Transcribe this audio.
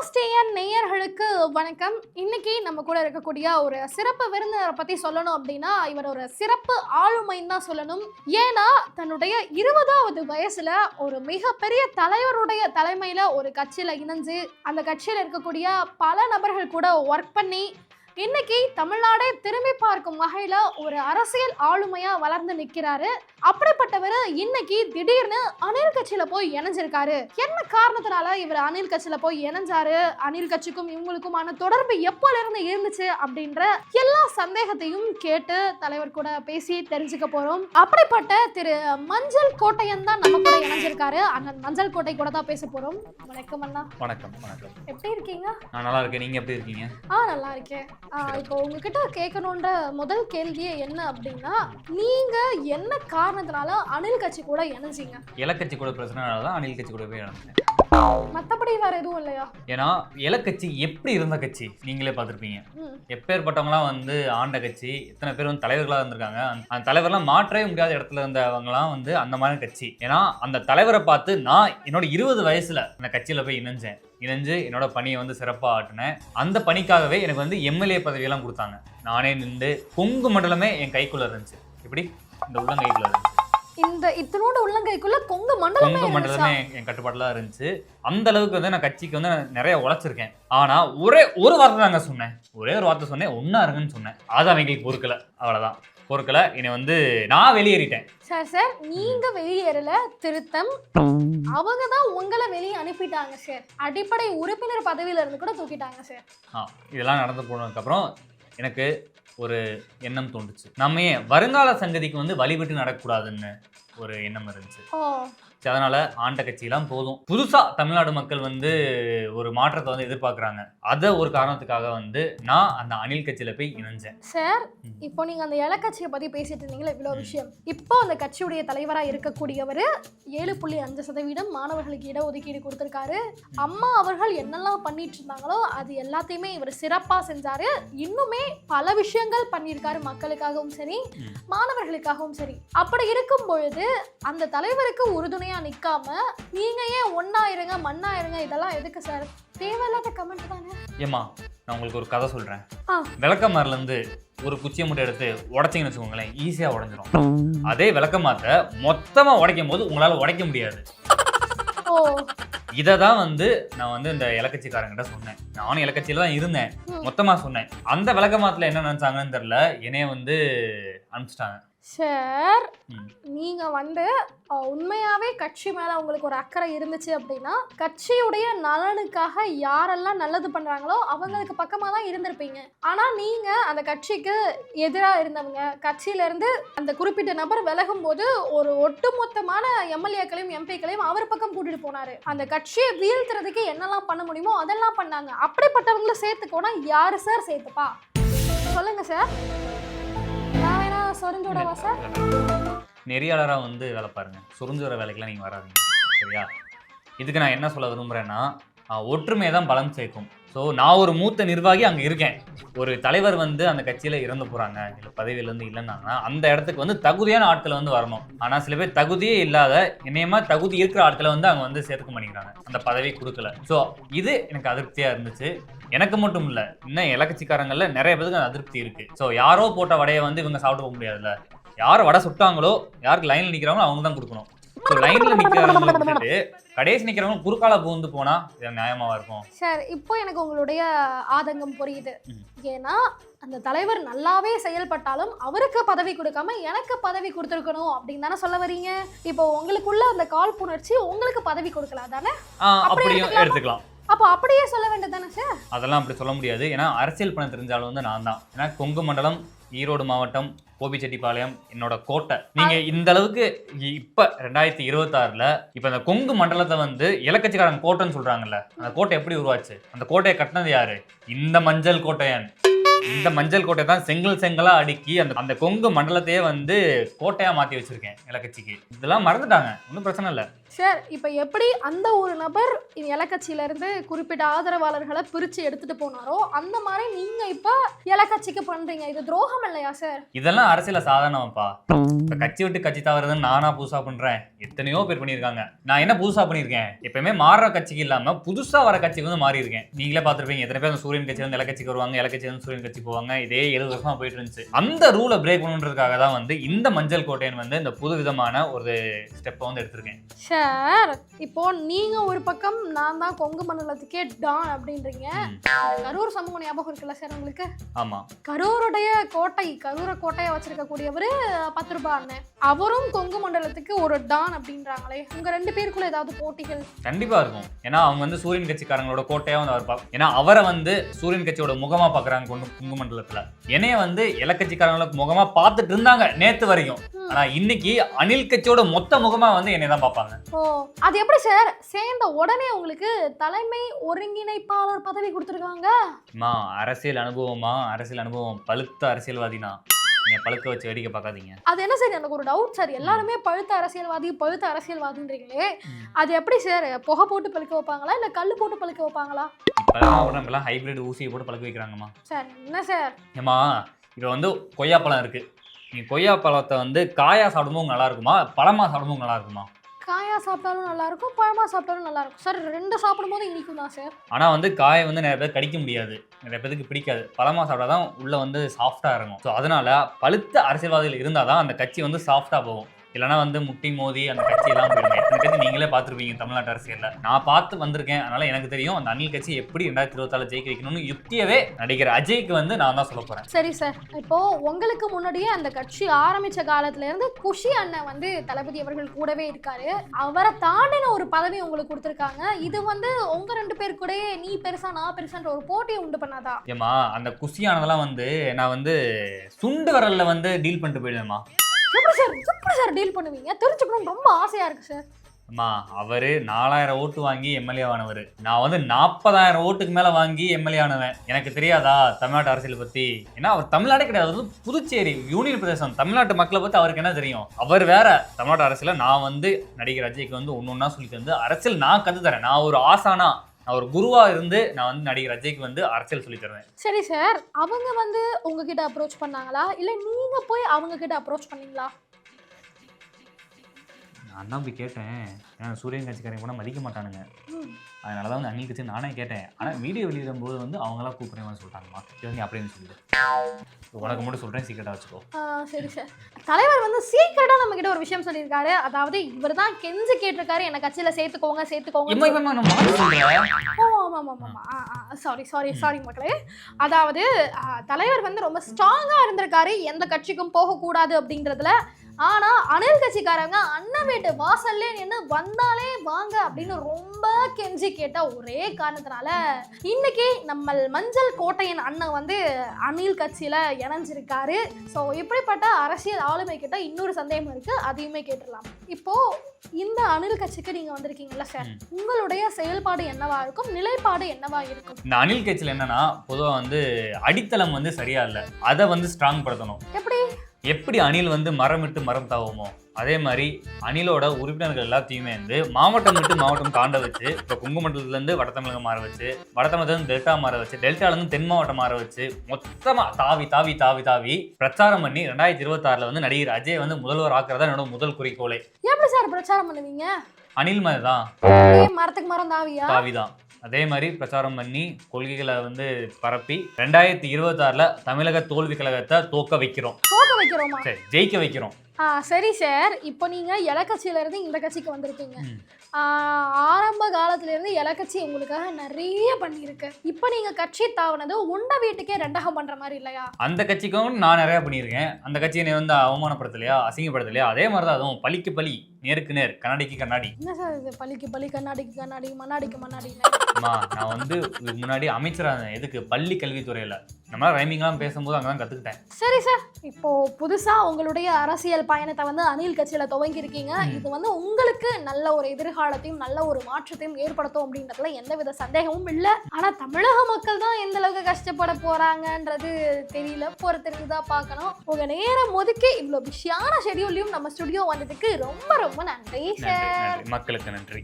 News நேயர்களுக்கு வணக்கம். இன்னைக்கு நம்ம கூட இருக்கக்கூடிய ஒரு சிறப்பு விருந்தினரை பத்தி சொல்லணும் அப்படின்னா இவர் ஒரு சிறப்பு ஆளுமைன்னு தான் சொல்லணும். ஏன்னா தன்னுடைய இருபதாவது வயசுல ஒரு மிகப்பெரிய தலைவருடைய தலைமையில ஒரு கட்சியில இணைஞ்சு அந்த கட்சியில இருக்கக்கூடிய பல நபர்கள் கூட ஒர்க் பண்ணி இன்னைக்கு தமிழ்நாடே திரும்பி பார்க்கும் வகையில ஒரு அரசியல் ஆளுமையா வளர்ந்து நிக்கிறாரு. அப்படிப்பட்டவர் இன்னைக்கு திடீர்னு அணில் கட்சியில போய் இணைஞ்சிருக்காரு. என்ன காரணத்தினால இவர் அணில் கட்சியில போய் இணைஞ்சாரு? அணில் கட்சிக்கும் இவங்களுக்குமான தொடர்பு எப்போல இருந்து இருந்துச்சு அப்படின்ற எல்லா சந்தேகத்தையும் கேட்டு தலைவர் கூட பேசி தெரிஞ்சுக்க போறோம். அப்படிப்பட்ட திரு மஞ்சள் கோட்டையன் தான் நம்ம கூட இணைஞ்சிருக்காரு. அண்ணன் மஞ்சள் கோட்டை கூட தான் பேச போறோம். வணக்கம் அண்ணா. வணக்கம் வணக்கம். எப்படி இருக்கீங்க? நான் நல்லா இருக்கேன். நீங்க எப்படி இருக்கீங்க? ஆ நல்லா இருக்கேன். இப்போ உங்ககிட்ட கேட்கணுன்ற முதல் கேள்வியே என்ன அப்படின்னா நீங்க என்ன காரணத்தினால அணில் கட்சி கூட இணைஞ்சீங்க? இலக்கட்சி கூட பிரச்சனைனால தான் அணில் கட்சி கூட போய் இழந்தேன் மத்தபடி வேற எதுவும் இல்லையா? ஏன்னா இலக்கட்சி எப்படி இருந்த கட்சி நீங்களே பார்த்துருப்பீங்க. எப்பேற்பட்டவங்களாம் வந்து ஆண்ட கட்சி இத்தனை பேர் வந்து தலைவர்களாக இருந்திருக்காங்க. அந்த- தலைவர்லாம் மாற்றவே முடியாத இடத்துல இருந்தவங்கலாம் வந்து அந்த மாதிரி கட்சி. ஏன்னா அந்த தலைவரை பார்த்து நான் என்னோட இருபது வயசுல அந்த கட்சியில போய் இணைஞ்சேன். இணைஞ்சு என்னோட பணியை வந்து சிறப்பாக ஆட்டினேன் அந்த பணிக்காகவே எனக்கு வந்து எம்எல்ஏ பதவியெல்லாம் கொடுத்தாங்க. நானே நின்று கொங்கு மண்டலமே என் கைக்குள்ள இருந்துச்சு. இப்படி இந்த உள்ளங்கைக்குள்ள இருந்துச்சு. இந்த இத்தனோட உள்ளங்கைக்குள்ள கொங்கு மண்டலமே கொங்கு? மண்டலமே என் கட்டுப்பாட்டுல இருந்துச்சு. அந்த அளவுக்கு வந்து நான் கட்சிக்கு வந்து நான் நிறைய உழைச்சிருக்கேன். ஆனா ஒரே ஒரு வார்த்தை தாங்க சொன்னேன். ஒரே ஒரு வார்த்தை சொன்னேன். ஒன்னா இருங்கன்னு சொன்னேன். அது அவங்களுக்கு பொறுக்கல. அவ்வளவுதான். பொறுக்கல என்னை வந்து நான் வெளியேறிட்டேன். சார் சார் நீங்க வெளியேறல திருத்தம். அவங்க தான் உங்களை வெளியே அனுப்பிட்டாங்க சார். அடிப்படை உறுப்பினர் பதவியில இருந்து கூட தூக்கிட்டாங்க சார். ஆ இதெல்லாம் நடந்து போனதுக்கப்புறம் எனக்கு ஒரு எண்ணம் தோன்றுச்சு. நம்ம ஏன் வருங்கால சங்கதிக்கு வந்து வழிவிட்டு நடக்கக்கூடாதுன்னு ஒரு எண்ணம் இருந்துச்சு. சரி, அதனால ஆண்ட கட்சியெல்லாம் போதும். புதுசா தமிழ்நாடு மக்கள் வந்து ஒரு மாற்றத்தை வந்து எதிர்பார்க்கறாங்க. அதை ஒரு காரணத்துக்காக வந்து நான் அந்த அணில் கட்சியில போய் இணைஞ்சேன். சார். இப்போ நீங்க அந்த இலக்கட்சியை பத்தி பேசிட்டு இருந்தீங்களா இவ்வளவு. விஷயம். இப்போ அந்த கட்சியுடைய தலைவரா இருக்கக்கூடியவர் ஏழு புள்ளி அஞ்சு சதவீதம் மாணவர்களுக்கு இடஒதுக்கீடு கொடுத்திருக்காரு. அம்மா அவர்கள் என்னெல்லாம் பண்ணிட்டு இருந்தாங்களோ அது எல்லாத்தையுமே இவர் சிறப்பா செஞ்சாரு. இன்னுமே பல விஷயங்கள் பண்ணியிருக்காரு மக்களுக்காகவும் சரி. மாணவர்களுக்காகவும் சரி. அப்படி இருக்கும் பொழுது அந்த தலைவருக்கு உறுதுணையா நிக்காம நீங்க ஏன் ஒன்னா இருங்க மண்ணா இருங்க இதெல்லாம் எதுக்கு சார்? தேவையில்லாத கமெண்ட் தானே? ஏம்மா நான் உங்களுக்கு ஒரு கதை. விளக்கமாறுல இருந்து ஒரு குச்சியை மட்டும் எடுத்து உடைச்சிங்கன்னு வச்சுக்கோங்களேன் ஈஸியா உடைஞ்சிரும். அதே விளக்கமாத்த மொத்தமா உடைக்கும் போது உங்களால உடைக்க முடியாது. இதை தான் வந்து நான் வந்து இந்த இலக்கட்சிக்காரங்கிட்ட சொன்னேன். நானும் இலக்கட்சியில தான் இருந்தேன். ம். மொத்தமா சொன்னேன். அந்த விளக்கமாத்துல என்ன நினைச்சாங்கன்னு தெரியல என்னைய வந்து அனுப்பிச்சிட்டாங்க. சார் ம். நீங்க வந்து அஹ், உண்மையாவே கட்சி மேல உங்களுக்கு ஒரு அக்கறை இருந்துச்சு அப்படின்னா கட்சியுடைய நலனுக்காக யாரெல்லாம் நல்லது பண்றாங்களோ அவங்களுக்கு பக்கமா தான் இருந்திருப்பீங்க. ஆனா நீங்க அந்த கட்சிக்கு எதிரா இருந்தவங்க கட்சியில இருந்து அந்த குறிப்பிட்ட நபர் விலகும் போது ஒரு ஒட்டுமொத்தமான எம்எல்ஏக்களையும் எம்பிக்களையும் அவர் பக்கம் கூட்டிட்டு போனாரு. அந்த கட்சியை வீழ்த்துறதுக்கு என்னெல்லாம் பண்ண முடியுமோ அதெல்லாம் பண்ணாங்க. அப்படிப்பட்டவங்கள சேர்த்துக்கோனா யாரு சார் சேர்த்துப்பா? சொல்லுங்க சார். சொரிஞ்சோடவா சார்? நெறியாளரா வந்து வேலை பாருங்க. சுருஞ்சு வர வேலைக்கெல்லாம் நீங்க வராதீங்க. சரியா? இதுக்கு நான் என்ன சொல்ல விரும்புறேன்னா ஆஹ், ஒற்றுமை தான் பலம் சேர்க்கும். ஸோ நான் ஒரு மூத்த நிர்வாகி அங்கே இருக்கேன். ஒரு தலைவர் வந்து அந்த கட்சியில் இறந்து போகிறாங்க இல்லை பதவியிலேருந்து இல்லைன்னா அந்த இடத்துக்கு வந்து தகுதியான ஆட்களை வந்து வரணும். ஆனால் சில பேர் தகுதியே இல்லாத இணையமாக தகுதி இருக்கிற ஆட்களை வந்து அங்கே வந்து சேர்த்துக்க மாட்டேங்கிறாங்க. அந்த பதவி கொடுக்கல. ஸோ இது எனக்கு அதிருப்தியாக இருந்துச்சு. எனக்கு மட்டும் இல்லை இன்னும் இலக்கட்சிக்காரங்கள்ல நிறைய பேருக்கு அந்த அதிருப்தி இருக்குது ஸோ யாரோ போட்ட வடையை வந்து இவங்க சாப்பிட போக முடியாதுல்ல. யார் வடை சுட்டாங்களோ யாருக்கு லைனில் நிற்கிறாங்களோ அவங்க தான் கொடுக்கணும். லைன்ல நிக்கிறவங்களை விட்டுட்டு கடைசி நிக்கிறவங்க குறுக்கால புகுந்து போனா நியாயமாவா இருக்கும்? சார் இப்போ எனக்கு உங்களுடைய ஆதங்கம் புரியுது. ஏன்னா அந்த தலைவர் நல்லாவே செயல்பட்டாலும் அவருக்கு பதவி கொடுக்காம எனக்கு பதவி கொடுத்துருக்கணும் அப்படின்னு தானே சொல்ல வரீங்க இப்போ உங்களுக்குள்ள அந்த காழ்ப்புணர்ச்சி உங்களுக்கு பதவி கொடுக்கலாம் தானே அப்படியும் எடுத்துக்கலாமா? எடுத்துக்கலாம். அப்போ அப்படியே சொல்ல வேண்டியது தானே சார்? அதெல்லாம் அப்படி சொல்ல முடியாது. ஏன்னா அரசியல் பணம் தெரிஞ்சாலும் வந்து நான் தான். ஏன்னா கொங்கு மண்டலம் ஈரோடு மாவட்டம் கோபிச்செட்டிப்பாளையம் என்னோட கோட்டை. நீங்க இந்த அளவுக்கு இப்ப ரெண்டாயிரத்தி இருபத்தாறுல இப்ப இந்த கொங்கு மண்டலத்தை வந்து இலக்கட்சிக்காரன் கோட்டைன்னு சொல்றாங்கல்ல அந்த கோட்டை எப்படி உருவாச்சு? அந்த கோட்டையை கட்டினது யாரு? இந்த மஞ்சள் கோட்டையன். இந்த மஞ்சள் கோட்டை தான் செங்கல் செங்கலா அடுக்கி அந்த அந்த கொங்கு மண்டலத்தையே வந்து கோட்டையா மாத்தி வச்சிருக்கேன் இலக்கட்சிக்கு இதெல்லாம் மறந்துட்டாங்க. ஒன்றும் பிரச்சனை இல்லை. சார் இப்போ எப்படி அந்த ஒரு நபர் இது இலக்கட்சியில இருந்து குறிப்பிட்ட ஆதரவாளர்களை பிரிச்சு எடுத்துட்டு போனாரோ அந்த மாதிரி நீங்க இப்ப இலக்கட்சிக்கு பண்றீங்க. இது துரோகம் இல்லையா சார்? இதெல்லாம் அரசியல சாதாரணமாப்பா. இப்ப கட்சி விட்டு கட்சி தவறுதுன்னு நானா புதுசா பண்றேன். எத்தனையோ பேர் பண்ணியிருக்காங்க. நான் என்ன புதுசா பண்ணியிருக்கேன்? எப்பயுமே மாறுற கட்சிக்கு இல்லாம புதுசா வர கட்சிக்கு வந்து மாறி இருக்கேன் நீங்களே பார்த்திருப்பீங்க எத்தனை பேர் சூரியன் கட்சி வந்து இலக்கட்சிக்கு வருவாங்க இலக்கட்சி வந்து சூரியன் கட்சி போவாங்க. இதே எழுபது வருஷமா போயிட்டு இருந்துச்சு. அந்த ரூலை பிரேக் பண்ணுன்றதுக்காக தான் வந்து இந்த மஞ்சள் கோட்டையன் வந்து இந்த புது விதமான ஒரு ஸ்டெப்பை வந்து எடுத்திருக்கேன். சார் இப்போ நீங்க ஒரு பக்கம் நான் தான் கொங்கு மண்டலத்துக்கே டான் அப்படின்றீங்க. கரூர் சமூக ஞாபகம் இருக்குல்ல சார் உங்களுக்கு? ஆமா. கரூருடைய கோட்டை கரூரை கோட்டையை வச்சிருக்கக்கூடியவர் பத்து ரூபாய் அண்ணன். அவரும் கொங்கு மண்டலத்துக்கு ஒரு டான் அப்படின்றாங்களே. உங்க ரெண்டு பேருக்குள்ள ஏதாவது போட்டிகள்? கண்டிப்பா இருக்கும். ஏன்னா அவங்க வந்து சூரியன் கட்சிக்காரங்களோட கோட்டையா வந்து அவர் பார்க்க ஏன்னா அவரை வந்து சூரியன் கட்சியோட முகமா பாக்குறாங்க குங்கு மண்டலத்துல. என்னைய வந்து இலக்கட்சிக்காரங்களுக்கு முகமா பார்த்துட்டு இருந்தாங்க நேத்து வரைக்கும். ஆனா இன்னைக்கு அணில் கட்சியோட மொத்த முகமா வந்து என்னை தான் பார்ப்பாங்க. ஓ அது எப்படி சார்? சேர்ந்த உடனே உங்களுக்கு தலைமை ஒருங்கிணைப்பாளர் பதவி கொடுத்துருக்காங்க? அம்மா அரசியல் அனுபவமா அரசியல் அனுபவம் பழுத்த அரசியல்வாதினா என்னை பழுக்க வச்சு வேடிக்கை பார்க்காதீங்க. அது என்ன சார்? எனக்கு ஒரு டவுட் சார். எல்லாருமே பழுத்த அரசியல்வாதி பழுத்த அரசியல்வாதின்றீங்களே. அது எப்படி சார்? புகை போட்டு பழுக்க வைப்பாங்களா? இல்ல கல் போட்டு பழுக்க வைப்பாங்களா? இப்பெல்லாம் ஹைபிரிட் ஊசியை போட்டு பழக்க வைக்கிறாங்கம்மா. சார் என்ன சார்? ஏம்மா இப்போ வந்து கொய்யாப்பழம் இருக்கு. நீ கொய்யாப்பழத்தை வந்து காயா சாப்பிடும்போது நல்லா இருக்குமா பழமா சாப்பிடும்போது நல்லா இருக்குமா காயா சாப்பிட்டாலும் நல்லா இருக்கும் பழமா சாப்பிட்டாலும் நல்லா இருக்கும் சார் ரெண்டு சாப்பிடும்போது இனிக்கும் தான் சார். ஆனா வந்து காயை வந்து நிறைய பேர் கடிக்க முடியாது. நிறைய பேருக்கு பிடிக்காது. பழமா சாப்பிட்டா தான் உள்ள வந்து சாஃப்டா இருக்கும் ஸோ அதனால பழுத்த அரசியல்வாதிகள் இருந்தால் தான் அந்த கட்சி வந்து சாஃப்டா போகும். இல்லைன்னா வந்து முட்டி மோதி அந்த கட்சி எல்லாம் போயிடுங்க எத்தனை கட்சி நீங்களே பார்த்துருப்பீங்க தமிழ்நாட்டு அரசியல்ல. நான் பார்த்து வந்திருக்கேன். அதனால எனக்கு தெரியும் அந்த அணில் கட்சி எப்படி ரெண்டாயிரத்தி இருபத்தாலு ஜெயிக்க வைக்கணும்னு யுக்தியவே நடிகர் அஜய்க்கு வந்து நான் தான் சொல்ல போறேன். சரி சார். இப்போ உங்களுக்கு முன்னாடியே அந்த கட்சி ஆரம்பிச்ச காலத்துல இருந்து குஷி அண்ணன் வந்து தளபதி அவர்கள் கூடவே இருக்காரு. அவரை தாண்டின ஒரு பதவி உங்களுக்கு கொடுத்துருக்காங்க. இது வந்து உங்க ரெண்டு பேர் கூட நீ பெருசா நான் பெருசான்ற ஒரு போட்டியை உண்டு பண்ணாதா? ஏமா அந்த குஷியானதெல்லாம் வந்து நான் வந்து சுண்டு விரல்ல வந்து டீல் பண்ணிட்டு போயிடுவேம்மா. எப்படி சார். எப்படி சார் டீல் பண்ணுவீங்க. தெரிஞ்சுக்கணும்னு ரொம்ப ஆசையா இருக்கு சார். அம்மா அவரு நாலாயிரம் ஓட்டு வாங்கி எம்எல்ஏ ஆனவர். நான் வந்து நாற்பதாயிரம் ஓட்டுக்கு மேல வாங்கி எம்எல்ஏ ஆனவன். எனக்கு தெரியாதா தமிழ்நாட்டு அரசியல் பத்தி? ஏன்னா அவர் தமிழ்நாடே கிடையாது. அது வந்து புதுச்சேரி யூனியன் பிரதேசம். தமிழ்நாட்டு மக்களை பத்தி அவருக்கு என்ன தெரியும்? அவர் வேற தமிழ்நாட்டு அரசியல. நான் வந்து நடிகர் அஜய்க்கு வந்து ஒன்று ஒன்றா சொல்லி தந்து அரசியல் நான் கத்து தரேன். நான் ஒரு ஆசானா நான் ஒரு குருவா இருந்து நான் வந்து நடிகர் அஜய்க்கு வந்து அரசியல் சொல்லி தருவேன். சரி சார் அவங்க வந்து உங்ககிட்ட அப்ரோச் பண்ணாங்களா? இல்ல நீங்க போய் அவங்க கிட்ட அப்ரோச் பண்ணீங்களா? நான் தான் போய் கேட்டேன். ஏன்னா சூரியன் கட்சிக்காரங்க கூட மதிக்க மாட்டானுங்க. அதனால தான் வந்து கட்சி நானே கேட்டேன். ஆனால் வீடியோ வெளியிடும் போது வந்து அவங்களாம் கூப்பிடுறேன் சொல்லிட்டாங்கம்மா. இவங்க அப்படின்னு சொல்லிட்டு உனக்கு மட்டும் சொல்கிறேன் சீக்கிரட்டாக வச்சுக்கோ. சரி சார். தலைவர் வந்து சீக்கிரட்டா நம்ம கிட்ட ஒரு விஷயம் சொல்லியிருக்காரு. அதாவது இவர் தான் கெஞ்சு கேட்டிருக்காரு. என்ன கட்சியில சேர்த்துக்கோங்க சேர்த்துக்கோங்க ஓ ஆமாம் ஆமாம் ஆமாம் சாரி சாரி சாரி மக்களே. அதாவது தலைவர் வந்து ரொம்ப ஸ்ட்ராங்காக இருந்திருக்காரு. எந்த கட்சிக்கும் போகக்கூடாது அப்படின்றதுல ஆனால் அணில் கட்சிக்காரங்க அண்ணன் வீட்டு வாசல்லே நின்று வந்தாலே வாங்க அப்படின்னு ரொம்ப கெஞ்சி கேட்ட ஒரே காரணத்தினால இன்னைக்கு நம்ம மஞ்சள் கோட்டையின் அண்ணன் வந்து அணில் கட்சியில் இணைஞ்சிருக்காரு. ஸோ இப்படிப்பட்ட அரசியல் ஆளுமை கிட்ட இன்னொரு சந்தேகம் இருக்கு. அதையுமே கேட்டுடலாம். இப்போ இந்த அணில் கட்சிக்கு நீங்க வந்திருக்கீங்கல்ல சார். உங்களுடைய செயல்பாடு என்னவா இருக்கும்? நிலைப்பாடு என்னவா இருக்கும்? இந்த அணில் கட்சியில் என்னன்னா பொதுவாக வந்து அடித்தளம் வந்து சரியா இல்லை. அதை வந்து ஸ்ட்ராங் படுத்தணும். எப்படி அணில் வந்து மரம் விட்டு மரம் தாவுமோ அதே மாதிரி அணிலோட உறுப்பினர்கள் எல்லாத்தையுமே வந்து மாவட்டம் விட்டு மாவட்டம் தாண்ட வச்சு இப்போ குங்குமண்டலத்துலேருந்து வட தமிழகம் மாற வச்சு வட தமிழகத்துலேருந்து டெல்டா மாற வச்சு டெல்டாலேருந்து தென் மாவட்டம் மாற வச்சு மொத்தமா தாவி தாவி தாவி தாவி பிரச்சாரம் பண்ணி ரெண்டாயிரத்தி இருபத்தாறுல வந்து நடிகர் அஜய் வந்து முதல்வர் ஆக்குறதா என்னோட முதல் குறிக்கோளே. எப்படி சார் பிரச்சாரம் பண்ணுவீங்க? அணில் மாதிரி தான் மரத்துக்கு மரம் தாவியா? தாவி தான் அதே மாதிரி பிரச்சாரம் பண்ணி கொள்கைகளை வந்து பரப்பி ரெண்டாயிரத்தி இருபத்தாறுல தமிழக தோல்வி கழகத்தை தோக்க வைக்கிறோம். தோக்க வைக்கிறோமா? சரி ஜெயிக்க வைக்கிறோம். சரி சார். இப்போ நீங்க இலக்கட்சியில இருந்து இந்த கட்சிக்கு வந்திருக்கீங்க. ஆரம்ப காலத்துல இருந்து இலக்கட்சி உங்களுக்காக நிறைய பண்ணியிருக்கு. இப்போ நீங்க கட்சி தாவுனது உண்ட வீட்டுக்கே ரெண்டகம் பண்ற மாதிரி இல்லையா? அந்த கட்சிக்கும் நான் நிறைய பண்ணியிருக்கேன். அந்த கட்சியை வந்து அவமானப்படுத்தலையா அசிங்கப்படுத்தலையா அதே மாதிரி தான் அதுவும் பலிக்கு பலி நேருக்கு நேர் கண்ணாடிக்கு கண்ணாடி. என்ன சார் இது? பள்ளிக்கு பள்ளி கண்ணாடிக்கு கண்ணாடி மண்ணாடிக்கு மண்ணாடி நான் வந்து இதுக்கு முன்னாடி அமைச்சராக இருந்தேன். எதுக்கு? பள்ளி கல்வித்துறையில். நம்ம ரைமிங்லாம் பேசும்போது அங்கே தான் கற்றுக்கிட்டேன் சரி சார் இப்போ புதுசா உங்களுடைய அரசியல் பயணத்தை வந்து அணில் கட்சியில துவங்கி இருக்கீங்க. இது வந்து உங்களுக்கு நல்ல ஒரு எதிர்காலத்தையும் நல்ல ஒரு மாற்றத்தையும் ஏற்படுத்தும் அப்படின்றதுல எந்தவித சந்தேகமும் இல்லை. ஆனா தமிழக மக்கள் தான் எந்த அளவுக்கு கஷ்டப்பட போறாங்கன்றது தெரியல. பொறுத்திருந்து தான் பார்க்கணும். உங்க நேரம் ஒதுக்கி இவ்வளவு பிஸியான ஷெடியூல்லையும் நம்ம ஸ்டுடியோ வந்ததுக்கு ரொம்ப ரொம்ப நன்றி சார் மக்களுக்கு நன்றி.